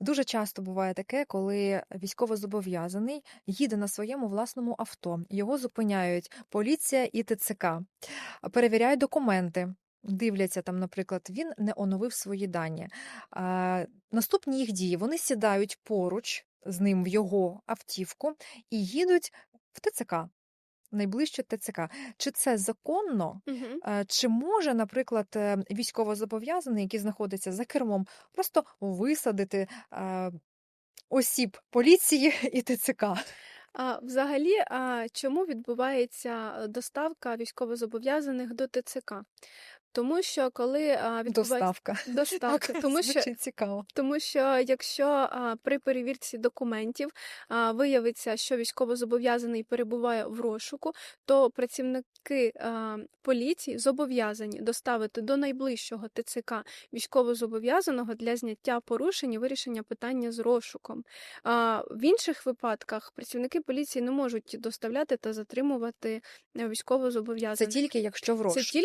Дуже часто буває таке, коли військовозобов'язаний їде на своєму власному авто. Його зупиняють поліція і ТЦК, перевіряють документи. Дивляться там, наприклад, він не оновив свої дані. А, наступні їх дії вони сідають поруч з ним в його автівку і їдуть в ТЦК, найближче ТЦК. Чи це законно? Е, Чи може, наприклад, е, військовозобов'язаний, який знаходиться за кермом, просто висадити е, осіб поліції і ТЦК? А взагалі, а чому відбувається доставка військовозобов'язаних до ТЦК? Тому що коли а, відбувається Доставка. доставка, тому що цікаво. Тому що якщо а, при перевірці документів а, виявиться, що військовозобов'язаний перебуває в розшуку, то працівники а, поліції зобов'язані доставити до найближчого ТЦК військовозобов'язаного для зняття порушень і вирішення питання з розшуком. А, в інших випадках працівники поліції не можуть доставляти та затримувати е, Це тільки якщо в Це тільки